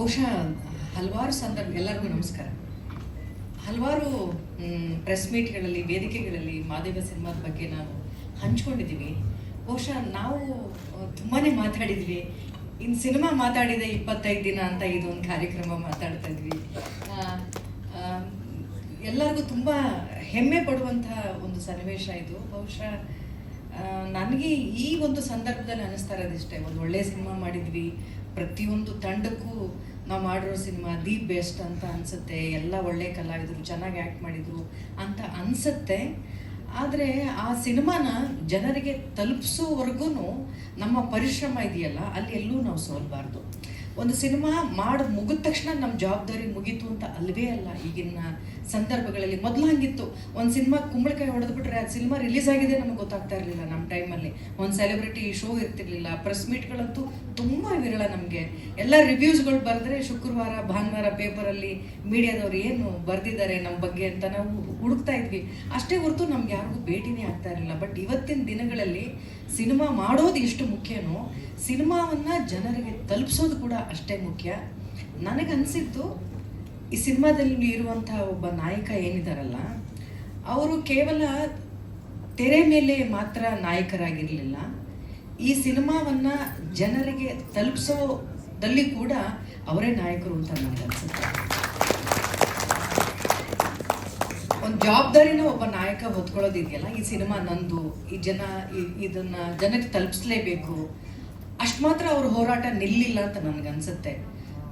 ಬಹುಶಃ ಹಲವಾರು ಸಂದರ್ಭ, ಎಲ್ಲರಿಗೂ ನಮಸ್ಕಾರ. ಹಲವಾರು ಪ್ರೆಸ್ ಮೀಟ್ಗಳಲ್ಲಿ ವೇದಿಕೆಗಳಲ್ಲಿ ಮಾದೇವ ಸಿನಿಮಾದ ಬಗ್ಗೆ ನಾವು ಹಂಚ್ಕೊಂಡಿದ್ದೀವಿ. ಬಹುಶಃ ನಾವು ತುಂಬಾ ಮಾತಾಡಿದ್ವಿ. ಇನ್ನು ಸಿನಿಮಾ ಮಾತಾಡಿದ ಇಪ್ಪತ್ತೈದು ದಿನ ಅಂತ ಇದೊಂದು ಕಾರ್ಯಕ್ರಮ ಮಾತಾಡ್ತಾ ಇದ್ವಿ. ಎಲ್ಲರಿಗೂ ತುಂಬ ಹೆಮ್ಮೆ ಪಡುವಂತಹ ಒಂದು ಸನ್ನಿವೇಶ ಇದು. ಬಹುಶಃ ನನಗೆ ಈ ಒಂದು ಸಂದರ್ಭದಲ್ಲಿ ಅನಿಸ್ತಾ ಇರೋದಿಷ್ಟೇ ಒಂದು ಒಳ್ಳೆಯ ಸಿನಿಮಾ ಮಾಡಿದ್ವಿ. ಪ್ರತಿಯೊಂದು ತಂಡಕ್ಕೂ ನಾವು ಮಾಡಿರೋ ಸಿನಿಮಾ ದಿ ಬೆಸ್ಟ್ ಅಂತ ಅನಿಸುತ್ತೆ, ಎಲ್ಲ ಒಳ್ಳೆ ಕಲಾವಿದರು, ಚೆನ್ನಾಗಿ ಆ್ಯಕ್ಟ್ ಮಾಡಿದರು ಅಂತ ಅನಿಸುತ್ತೆ. ಆದರೆ ಆ ಸಿನಿಮಾನ ಜನರಿಗೆ ತಲುಪಿಸೋವರೆಗೂ ನಮ್ಮ ಪರಿಶ್ರಮ ಇದೆಯಲ್ಲ, ಅಲ್ಲಿ ಎಲ್ಲೂ ನಾವು ಸೋಲ್ಬಾರ್ದು. ಒಂದು ಸಿನಿಮಾ ಮಾಡಿ ಮುಗಿದ ತಕ್ಷಣ ನಮ್ಮ ಜವಾಬ್ದಾರಿ ಮುಗೀತು ಅಂತ ಅಲ್ವೇ ಅಲ್ಲ. ಈಗಿನ ಸಂದರ್ಭಗಳಲ್ಲಿ ಮೊದಲು ಹಂಗಿತ್ತು. ಒಂದು ಸಿನಿಮಾ ಕುಂಬಳಕಾಯಿ ಹೊಡೆದ್ಬಿಟ್ರೆ ಆ ಸಿನಿಮಾ ರಿಲೀಸ್ ಆಗಿದೆ ನಮಗೆ ಗೊತ್ತಾಗ್ತಾ ಇರಲಿಲ್ಲ ನಮ್ಮ ಟೈಮಲ್ಲಿ ಒಂದು ಸೆಲೆಬ್ರಿಟಿ ಶೋ ಇರ್ತಿರ್ಲಿಲ್ಲ. ಪ್ರೆಸ್ ಮೀಟ್ಗಳಂತೂ ತುಂಬ ವಿರಳ ನಮಗೆ. ಎಲ್ಲ ರಿವ್ಯೂಸ್ಗಳು ಬರೆದ್ರೆ ಶುಕ್ರವಾರ, ಭಾನುವಾರ ಪೇಪರಲ್ಲಿ ಮೀಡಿಯಾದವ್ರು ಏನು ಬರೆದಿದ್ದಾರೆ ನಮ್ಮ ಬಗ್ಗೆ ಅಂತ ನಾವು ಹುಡುಕ್ತಾ ಇದ್ವಿ. ಅಷ್ಟೇ ಹೊರತು ನಮ್ಗೆ ಯಾರಿಗೂ ಭೇಟಿನೇ ಆಗ್ತಾ ಇರಲಿಲ್ಲ. ಬಟ್ ಇವತ್ತಿನ ದಿನಗಳಲ್ಲಿ ಸಿನಿಮಾ ಮಾಡೋದು ಎಷ್ಟು ಮುಖ್ಯನೋ ಸಿನಿಮಾವನ್ನ ಜನರಿಗೆ ತಲುಪಿಸೋದು ಕೂಡ ಅಷ್ಟೇ ಮುಖ್ಯ. ನನಗನ್ಸಿದ್ದು ಈ ಸಿನಿಮಾದಲ್ಲಿ ಇರುವಂತಹ ಒಬ್ಬ ನಾಯಕ ಏನಿದಾರಲ್ಲ, ಅವರು ಕೇವಲ ತೆರೆ ಮೇಲೆ ಮಾತ್ರ ನಾಯಕರಾಗಿರಲಿಲ್ಲ. ಈ ಸಿನಿಮಾವನ್ನ ಜನರಿಗೆ ತಲುಪಿಸೋದಲ್ಲಿ ಕೂಡ ಅವರೇ ನಾಯಕರು ಅಂತ ನನಗನ್ಸುತ್ತೆ. ಒಂದು ಜವಾಬ್ದಾರಿನ ಒಬ್ಬ ನಾಯಕ ಹೊತ್ಕೊಳ್ಳೋದಿದೆಯಲ್ಲ ಈ ಸಿನಿಮಾ ನಂದು, ಈ ಜನ ಇದನ್ನ ಜನಕ್ಕೆ ತಲುಪಿಸ್ಲೇಬೇಕು. ಅಷ್ಟು ಮಾತ್ರ ಅವ್ರ ಹೋರಾಟ ನಿಲ್ಲಿಲ್ಲ ಅಂತ ನನಗನ್ಸುತ್ತೆ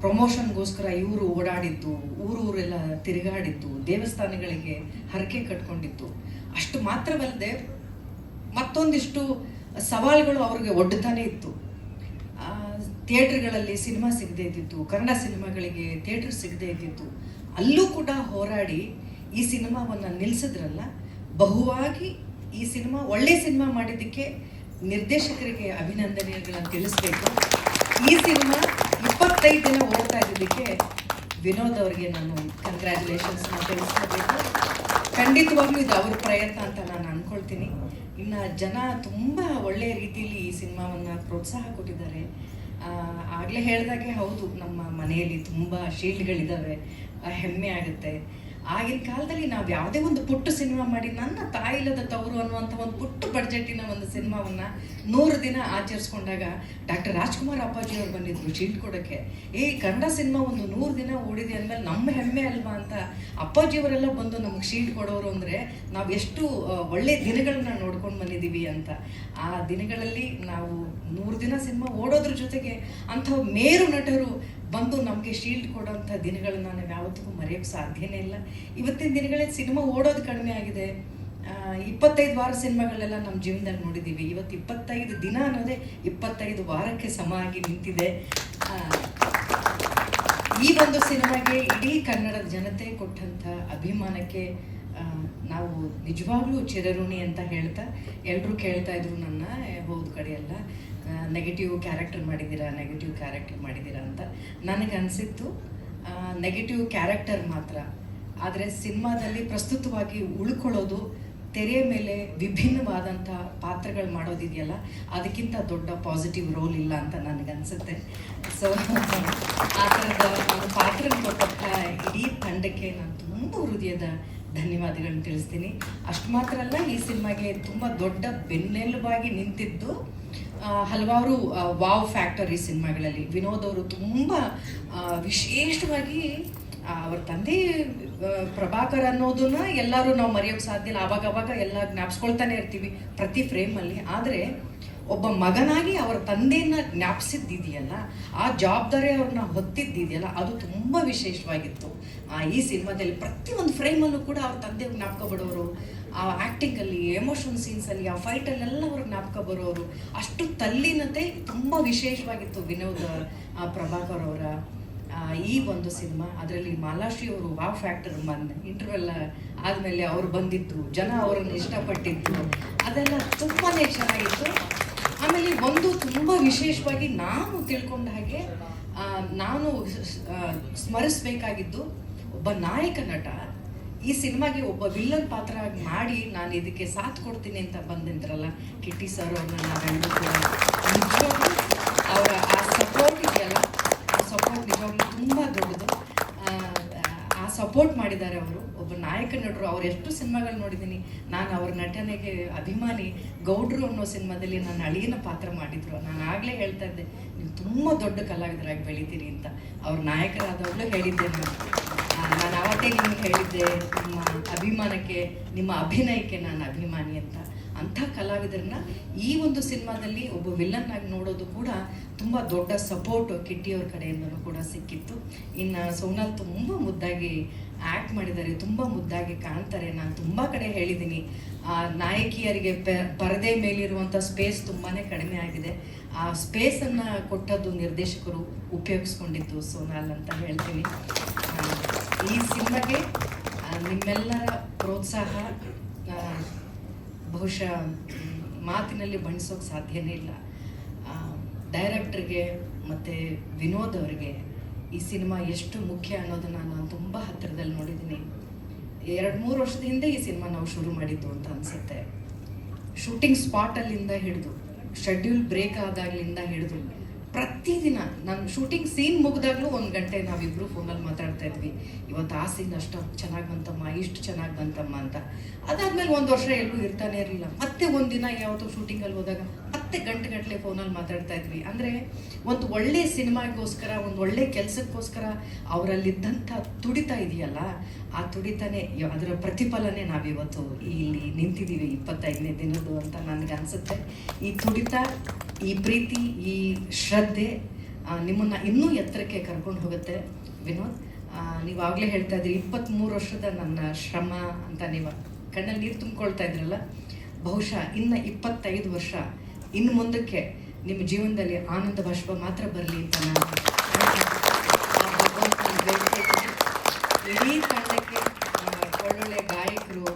ಪ್ರಮೋಷನ್ಗೋಸ್ಕರ ಇವರು ಓಡಾಡಿದ್ದು, ಊರು ಊರೆಲ್ಲ ತಿರುಗಾಡಿದ್ದು, ದೇವಸ್ಥಾನಗಳಿಗೆ ಹರಕೆ ಕಟ್ಕೊಂಡಿದ್ದು. ಅಷ್ಟು ಮಾತ್ರವಲ್ಲದೆ ಮತ್ತೊಂದಿಷ್ಟು ಸವಾಲುಗಳು ಅವ್ರಿಗೆ ಒಡ್ಡತಾನೆ ಇತ್ತು. ಥಿಯೇಟ್ರ್ಗಳಲ್ಲಿ ಸಿನಿಮಾ ಸಿಗದೇ ಇದ್ದಿತ್ತು, ಕನ್ನಡ ಸಿನಿಮಾಗಳಿಗೆ ಥಿಯೇಟ್ರ್ ಸಿಗದೇ ಇದ್ದಿತ್ತು. ಅಲ್ಲೂ ಕೂಡ ಹೋರಾಡಿ ಈ ಸಿನಿಮಾವನ್ನು ನಿಲ್ಲಿಸಿದ್ರಲ್ಲ ಬಹುವಾಗಿ ಈ ಸಿನಿಮಾ ಒಳ್ಳೆ ಸಿನಿಮಾ ಮಾಡಿದ್ದಕ್ಕೆ ನಿರ್ದೇಶಕರಿಗೆ ಅಭಿನಂದನೆಗಳನ್ನು ತಿಳಿಸ್ಬೇಕು. ಈ ಸಿನಿಮಾ ಇಪ್ಪತ್ತೈದು ದಿನ ಓಡ್ತಾ ಇದ್ದಕ್ಕೆ ವಿನೋದ್ ಅವರಿಗೆ ನಾನು ಕಂಗ್ರ್ಯಾಚುಲೇಷನ್ಸ್ ತಿಳಿಸ್ಕೋಬೇಕು ಖಂಡಿತವಾಗ್ಲೂ ಇದು ಅವ್ರ ಪ್ರಯತ್ನ ಅಂತ ನಾನು ಅನ್ಕೊಳ್ತೀನಿ. ಇನ್ನು ಜನ ತುಂಬ ಒಳ್ಳೆಯ ರೀತಿಯಲ್ಲಿ ಈ ಸಿನಿಮಾವನ್ನು ಪ್ರೋತ್ಸಾಹ ಕೊಟ್ಟಿದ್ದಾರೆ. ಆಗಲೇ ಹೇಳಿದಾಗೆ ಹೌದು, ನಮ್ಮ ಮನೆಯಲ್ಲಿ ತುಂಬ ಶೀಲ್ಡ್ಗಳಿದ್ದಾವೆ ಹೆಮ್ಮೆ ಆಗುತ್ತೆ. ಆಗಿನ ಕಾಲದಲ್ಲಿ ನಾವು ಯಾವುದೇ ಒಂದು ಪುಟ್ಟ ಸಿನಿಮಾ ಮಾಡಿ ನನ್ನ ತಾಯಿಲದ ತವರು ಅನ್ನುವಂಥ ಒಂದು ಪುಟ್ಟ ಬಡ್ಜೆಟ್ಟಿನ ಒಂದು ಸಿನಿಮಾವನ್ನು ನೂರು ದಿನ ಆಚರಿಸ್ಕೊಂಡಾಗ ಡಾಕ್ಟರ್ ರಾಜ್ಕುಮಾರ್ ಅಪ್ಪಾಜಿ ಅವ್ರು ಬಂದಿದ್ರು ಶೀಲ್ಡ್ ಕೊಡೋಕ್ಕೆ. ಏ ಕನ್ನಡ ಸಿನಿಮಾ ಒಂದು ನೂರು ದಿನ ಓಡಿದೆ ಅಂದಮೇಲೆ ನಮ್ಮ ಹೆಮ್ಮೆ ಅಲ್ವಾ ಅಂತ ಅಪ್ಪಾಜಿಯವರೆಲ್ಲ ಬಂದು ನಮಗೆ ಶೀಲ್ಡ್ ಕೊಡೋರು ಅಂದರೆ ನಾವು ಎಷ್ಟು ಒಳ್ಳೆ ದಿನಗಳನ್ನ ನೋಡ್ಕೊಂಡು ಬಂದಿದ್ದೀವಿ ಅಂತ. ಆ ದಿನಗಳಲ್ಲಿ ನಾವು ನೂರು ದಿನ ಸಿನಿಮಾ ಓಡೋದ್ರ ಜೊತೆಗೆ ಅಂಥ ಮೇರು ನಟರು ಬಂದು ನಮಗೆ ಶೀಲ್ಡ್ ಕೊಡೋಂಥ ದಿನಗಳನ್ನ ನಾವು ಯಾವತ್ತಿಗೂ ಮರೆಯೋಕ್ಕೆ ಸಾಧ್ಯನೇ ಇಲ್ಲ. ಇವತ್ತಿನ ದಿನಗಳಲ್ಲಿ ಸಿನಿಮಾ ಓಡೋದು ಕಡಿಮೆ ಆಗಿದೆ. ಇಪ್ಪತ್ತೈದು ವಾರ ಸಿನಿಮಾಗಳೆಲ್ಲ ನಮ್ಮ ಜೀವನದಲ್ಲಿ ನೋಡಿದ್ದೀವಿ ಇವತ್ತು ಇಪ್ಪತ್ತೈದು ದಿನ ಅನ್ನೋದೇ ಇಪ್ಪತ್ತೈದು ವಾರಕ್ಕೆ ಸಮ ಆಗಿ ನಿಂತಿದೆ. ಈ ಒಂದು ಸಿನಿಮಾಗೆ ಇಡೀ ಕನ್ನಡದ ಜನತೆ ಕೊಟ್ಟಂಥ ಅಭಿಮಾನಕ್ಕೆ ನಾವು ನಿಜವಾಗ್ಲೂ ಚಿರಋಣಿ ಅಂತ ಹೇಳ್ತಾ ಎಲ್ಲರೂ ಕೇಳ್ತಾ ಇದ್ರು ನನ್ನ ಹೋದ ಕಡೆಯೆಲ್ಲ ನೆಗೆಟಿವ್ ಕ್ಯಾರೆಕ್ಟರ್ ಮಾಡಿದ್ದೀರಾ ನೆಗೆಟಿವ್ ಕ್ಯಾರೆಕ್ಟರ್ ಮಾಡಿದ್ದೀರಾ ಅಂತ ನನಗೆ ಅನಿಸಿತ್ತು. ನೆಗೆಟಿವ್ ಕ್ಯಾರೆಕ್ಟರ್ ಮಾತ್ರ. ಆದರೆ ಸಿನಿಮಾದಲ್ಲಿ ಪ್ರಸ್ತುತವಾಗಿ ಉಳ್ಕೊಳ್ಳೋದು ತೆರೆಯ ಮೇಲೆ ವಿಭಿನ್ನವಾದಂಥ ಪಾತ್ರಗಳು ಮಾಡೋದಿದೆಯಲ್ಲ, ಅದಕ್ಕಿಂತ ದೊಡ್ಡ ಪಾಸಿಟಿವ್ ರೋಲ್ ಇಲ್ಲ ಅಂತ ನನಗನ್ಸುತ್ತೆ ಸೊ ಆ ಥರದ ಒಂದು ಪಾತ್ರ ಕೊಟ್ಟಂಥ ಇಡೀ ತಂಡಕ್ಕೆ ನಾನು ತುಂಬ ಹೃದಯದ ಧನ್ಯವಾದಗಳನ್ನ ತಿಳಿಸ್ತೀನಿ. ಅಷ್ಟು ಮಾತ್ರ ಅಲ್ಲ, ಈ ಸಿನಿಮಾಗೆ ತುಂಬ ದೊಡ್ಡ ಬೆನ್ನೆಲುಬಾಗಿ ನಿಂತಿದ್ದು ಹಲವಾರು ವಾವ್ ಫ್ಯಾಕ್ಟರ್ ಈ ಸಿನಿಮಾಗಳಲ್ಲಿ. ವಿನೋದ್ ಅವರು ತುಂಬ ವಿಶೇಷವಾಗಿ ಅವ್ರ ತಂದೆ ಪ್ರಭಾಕರ್ ಅನ್ನೋದನ್ನ ಎಲ್ಲರೂ ನಾವು ಮರೆಯೋಕೆ ಸಾಧ್ಯ ಇಲ್ಲ. ಅವಾಗ ಅವಾಗ ಎಲ್ಲ ಜ್ಞಾಪಿಸ್ಕೊಳ್ತಾನೆ ಇರ್ತೀವಿ ಪ್ರತಿ ಫ್ರೇಮಲ್ಲಿ ಆದರೆ ಒಬ್ಬ ಮಗನಾಗಿ ಅವರ ತಂದೆಯನ್ನ ಜ್ಞಾಪಿಸಿದ್ದಿದೆಯಲ್ಲ, ಆ ಜವಾಬ್ದಾರಿ ಅವ್ರನ್ನ ಹೊತ್ತಿದ್ದಿದೆಯಲ್ಲ, ಅದು ತುಂಬ ವಿಶೇಷವಾಗಿತ್ತು. ಆ ಈ ಸಿನಿಮಾದಲ್ಲಿ ಪ್ರತಿಯೊಂದು ಫ್ರೇಮಲ್ಲೂ ಕೂಡ ಅವ್ರ ತಂದೆ ಜ್ಞಾಪಕ ಬಡೋರು ಆ ಆ್ಯಕ್ಟಿಂಗಲ್ಲಿ ಎಮೋಷನ್ ಸೀನ್ಸಲ್ಲಿ, ಆ ಫೈಟಲ್ಲೆಲ್ಲ ಅವ್ರ ಜ್ಞಾಪಕ ಬರೋರು ಅಷ್ಟು ತಲ್ಲಿನತೆ ತುಂಬ ವಿಶೇಷವಾಗಿತ್ತು ವಿನೋದ್ ಪ್ರಭಾಕರ್ ಅವರ ಈ ಒಂದು ಸಿನಿಮಾ. ಅದರಲ್ಲಿ ಮಾಲಾಶ್ರೀ ಅವರು ವಾವ್ ಫ್ಯಾಕ್ಟರ್ ಬಂದ ಇಂಟರ್ವೆಲ್ ಆದಮೇಲೆ ಅವ್ರು ಬಂದಿದ್ದು, ಜನ ಅವರನ್ನು ಇಷ್ಟಪಟ್ಟಿದ್ದು, ಅದೆಲ್ಲ ತುಂಬಾ ಚೆನ್ನಾಗಿತ್ತು. ಆಮೇಲೆ ಒಂದು ತುಂಬ ವಿಶೇಷವಾಗಿ ನಾನು ತಿಳ್ಕೊಂಡ ಹಾಗೆ ನಾನು ಸ್ಮರಿಸಬೇಕಾಗಿದ್ದು ಒಬ್ಬ ನಾಯಕ ನಟ. ಈ ಸಿನಿಮಾಗೆ ಒಬ್ಬ ವಿಲ್ಲನ್ ಪಾತ್ರ ಮಾಡಿ ನಾನು ಇದಕ್ಕೆ ಸಾಥ್ ಕೊಡ್ತೀನಿ ಅಂತ ಬಂದಿದ್ರಲ್ಲ, ಕಿಟ್ಟಿ ಸರ್ ಅವ್ರನ್ನ ನಾವೆಲ್ಲರೂ ಕೂಡ ಅವರ ಆ ಸಪೋರ್ಟ್ ಇದೆಯಲ್ಲ, ಆ ಸಪೋರ್ಟ್ ನಿಜವಾಗ್ಲೂ ತುಂಬ ದೊಡ್ಡದು. ಸಪೋರ್ಟ್ ಮಾಡಿದ್ದಾರೆ ಅವರು. ಒಬ್ಬ ನಾಯಕ ನಟರು, ಅವ್ರು ಎಷ್ಟು ಸಿನಿಮಾಗಳು ನೋಡಿದ್ದೀನಿ. ನಾನು ಅವ್ರ ನಟನೆಗೆ ಅಭಿಮಾನಿ ಗೌಡ್ರು ಅನ್ನೋ ಸಿನಿಮಾದಲ್ಲಿ ನಾನು ಅಳಿಯನ ಪಾತ್ರ ಮಾಡಿದ್ರು. ನಾನು ಆಗಲೇ ಹೇಳ್ತಾ ಇದ್ದೆ, ನೀವು ತುಂಬ ದೊಡ್ಡ ಕಲಾವಿದರಾಗಿ ಬೆಳಿತೀರಿ ಅಂತ. ಅವ್ರ ನಾಯಕರಾದವ್ರು ಹೇಳಿದ್ದೆ ನಾನು ನಾನು ಅವತ್ತೇ ನಿಮ್ಗೆ ಹೇಳಿದ್ದೆ, ನಿಮ್ಮ ಅಭಿಮಾನಕ್ಕೆ, ನಿಮ್ಮ ಅಭಿನಯಕ್ಕೆ ನಾನು ಅಭಿಮಾನಿ ಅಂತ. ಅಂಥ ಕಲಾವಿದರನ್ನ ಈ ಒಂದು ಸಿನಿಮಾದಲ್ಲಿ ಒಬ್ಬ ವಿಲನ್ ಆಗಿ ನೋಡೋದು ಕೂಡ ತುಂಬ ದೊಡ್ಡ ಸಪೋರ್ಟ್ ಕಿಟ್ಟಿಯವ್ರ ಕಡೆಯಿಂದನೂ ಕೂಡ ಸಿಕ್ಕಿತ್ತು. ಇನ್ನು ಸೋನಾಲ್ ತುಂಬ ಮುದ್ದಾಗಿ ಆ್ಯಕ್ಟ್ ಮಾಡಿದ್ದಾರೆ, ತುಂಬ ಮುದ್ದಾಗಿ ಕಾಣ್ತಾರೆ. ನಾನು ತುಂಬ ಕಡೆ ಹೇಳಿದ್ದೀನಿ ಆ ನಾಯಕಿಯರಿಗೆ ಪರದೆ ಮೇಲಿರುವಂಥ ಸ್ಪೇಸ್ ತುಂಬಾ ಕಡಿಮೆ ಆಗಿದೆ. ಆ ಸ್ಪೇಸನ್ನು ಕೊಟ್ಟದ್ದು ನಿರ್ದೇಶಕರು ಉಪಯೋಗಿಸ್ಕೊಂಡಿದ್ದು ಸೋನಾಲ್ ಅಂತ ಹೇಳ್ತೀನಿ ಈ ಸಿನಿಮಾಗೆ ನಿಮ್ಮೆಲ್ಲರ ಪ್ರೋತ್ಸಾಹ ಬಹುಶಃ ಮಾತಿನಲ್ಲಿ ಬಣ್ಣಿಸೋಕೆ ಸಾಧ್ಯನೇ ಇಲ್ಲ. ಡೈರೆಕ್ಟ್ರಿಗೆ ಮತ್ತು ವಿನೋದ್ ಅವರಿಗೆ ಈ ಸಿನಿಮಾ ಎಷ್ಟು ಮುಖ್ಯ ಅನ್ನೋದನ್ನು ನಾನು ತುಂಬ ಹತ್ತಿರದಲ್ಲಿ ನೋಡಿದ್ದೀನಿ. ಎರಡು ಮೂರು ವರ್ಷದ ಹಿಂದೆ ಈ ಸಿನಿಮಾ ನಾವು ಶುರು ಮಾಡಿದ್ದು ಅಂತ ಅನಿಸುತ್ತೆ. ಶೂಟಿಂಗ್ ಸ್ಪಾಟಲ್ಲಿಂದ ಹಿಡಿದು, ಶೆಡ್ಯೂಲ್ ಬ್ರೇಕ್ ಆದಾಗಲಿಂದ ಹಿಡಿದು ಪ್ರತಿದಿನ ನಾನು ಶೂಟಿಂಗ್ ಸೀನ್ ಮುಗಿದಾಗ್ಲೂ ಒಂದು ಗಂಟೆ ನಾವಿಬ್ರು ಫೋನಲ್ಲಿ ಮಾತಾಡ್ತಾ ಇದ್ವಿ. ಇವತ್ತು ಆ ಸೀನ್ ಅಷ್ಟು ಚೆನ್ನಾಗಿ ಬಂತಮ್ಮ, ಇಷ್ಟು ಚೆನ್ನಾಗಿ ಬಂತಮ್ಮ ಅಂತ. ಅದಾದ್ಮೇಲೆ ಒಂದು ವರ್ಷ ಎಲ್ಲೂ ಇರ್ತಾನೆ ಇರಲಿಲ್ಲ. ಮತ್ತೆ ಒಂದಿನ ಯಾವತ್ತೋ ಶೂಟಿಂಗಲ್ಲಿ ಹೋದಾಗ ಮತ್ತೆ ಗಂಟೆ ಗಂಟಲೆ ಫೋನಲ್ಲಿ ಮಾತಾಡ್ತಾ ಇದ್ವಿ. ಅಂದರೆ ಒಂದು ಒಳ್ಳೆ ಸಿನಿಮಾಗೋಸ್ಕರ, ಒಂದು ಒಳ್ಳೆ ಕೆಲಸಕ್ಕೋಸ್ಕರ ಅವರಲ್ಲಿದ್ದಂಥ ತುಡಿತ ಇದೆಯಲ್ಲ, ಆ ತುಡಿತಾನೆ ಅದರ ಪ್ರತಿಫಲನೇ ನಾವಿವತ್ತು ಇಲ್ಲಿ ನಿಂತಿದ್ದೀವಿ ಇಪ್ಪತ್ತೈದನೇ ದಿನದ್ದು ಅಂತ ನನಗೆ ಅನಿಸುತ್ತೆ. ಈ ತುಡಿತ, ಈ ಪ್ರೀತಿ, ಈ ಶ್ರದ್ಧೆ ನಿಮ್ಮನ್ನು ನಿಮ್ಮನ್ನ ಇನ್ನೂ ಎತ್ತರಕ್ಕೆ ಕರ್ಕೊಂಡು ಹೋಗುತ್ತೆ. ವಿನೋದ್ ನೀವು ಆಗಲೇ ಹೇಳ್ತಾ ಇದ್ರಿ ಇಪ್ಪತ್ತ್ಮೂರು ವರ್ಷದ ನನ್ನ ಶ್ರಮ ಅಂತ ನೀವು ಕಣ್ಣಲ್ಲಿ ನೀರು ತುಂಬಿಕೊಳ್ತಾ ಇದ್ರಲ್ಲ, ಬಹುಶಃ ಇನ್ನು ಇಪ್ಪತ್ತೈದು ವರ್ಷ ಇನ್ನು ಮುಂದಕ್ಕೆ ನಿಮ್ಮ ಜೀವನದಲ್ಲಿ ಆನಂದ ಬಾಷ್ಪ ಮಾತ್ರ ಬರಲಿ ಅಂತ ನಾನು. ಇಡೀ ತಂಡಕ್ಕೆ ಒಳ್ಳೊಳ್ಳೆ ಗಾಯಕರು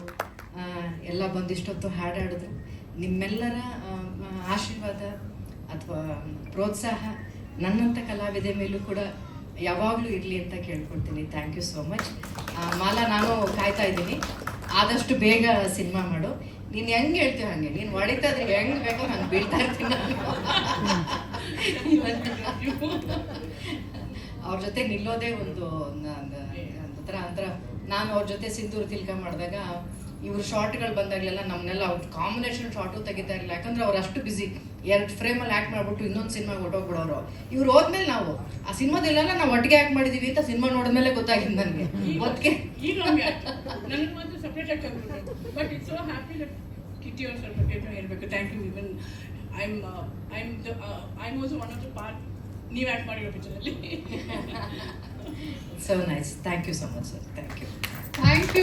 ಎಲ್ಲ ಬಂದಿಷ್ಟೊತ್ತು ಹಾಡಾಡಿದ್ರು. ನಿಮ್ಮೆಲ್ಲರ ಆಶೀರ್ವಾದ ಅಥವಾ ಪ್ರೋತ್ಸಾಹ ನನ್ನಂಥ ಕಲಾವಿದೆ ಮೇಲೂ ಕೂಡ ಯಾವಾಗಲೂ ಇರಲಿ ಅಂತ ಕೇಳ್ಕೊಳ್ತೀನಿ. Thank you so much Mala ನಾನು ಕಾಯ್ತಾ ಇದ್ದೀನಿ. ಆದಷ್ಟು ಬೇಗ ಸಿನಿಮಾ ಮಾಡು. ನೀನು ಹೆಂಗೆ ಹೇಳ್ತೀವಿ ಹಾಗೆ. ನೀನು ಹೊಡಿತಾದ್ರೆ ಹೆಂಗ್ ಬೇಕೋ ಹಂಗ್ ಬೀಳ್ತಾ ಇರ್ತೀನಿ ಅವ್ರ ಜೊತೆ ನಿಲ್ಲೋದೇ ಒಂದು ಒಂಥರ ಒಂಥರ. ನಾನು ಅವ್ರ ಜೊತೆ ಸಿಂಧೂರು ತಿಲ್ಕ ಮಾಡಿದಾಗ ಇವ್ರು ಶಾರ್ಟ್ಗಳು ಬಂದಾಗಲೆಲ್ಲ ನಮ್ಮನ್ನೆಲ್ಲ ಅವ್ರ ಕಾಂಬಿನೇಷನ್ ಶಾರ್ಟು ತೆಗಿತಾ ಇರಲಿಲ್ಲ. ಯಾಕಂದ್ರೆ ಅವ್ರು ಅಷ್ಟು ಬಿಸಿ ಎರಡು ಫ್ರೇಮಲ್ಲಿ ಆ್ಯಕ್ಟ್ ಮಾಡ್ಬಿಟ್ಟು ಇನ್ನೊಂದು ಸಿನಿಮಾ ಹೊಟ್ಟೋಗ್ಬಿಡೋರು ಇವ್ರು ಹೋದ್ಮೇಲೆ ನಾವು ಆ ಸಿನಿಮಾದಲ್ಲೆಲ್ಲ ನಾವು ಒಟ್ಟಿಗೆ ಆ್ಯಕ್ಟ್ ಮಾಡಿದೀವಿ ಅಂತ ಸಿನಿಮಾ ನೋಡಿದ್ಮೇಲೆ ಗೊತ್ತಾಗಿದ್ದು ನನಗೆ ಒತ್ತಿಗೆ ಆಗಿ ತಗೊಂಡ್ಬಿಟ್ಟು but it's so happy that Kitty ಅವ್ರು ಸ್ವಲ್ಪ ಕೇಳ್ಕೊಂಡು ಹೇಳ್ಬೇಕು thank you even I am I am I one of the part ನೀವು ಆ್ಯಡ್ ಮಾಡಿರೋ ಪಿಕ್ಚರಲ್ಲಿ so nice thank you so much sir thank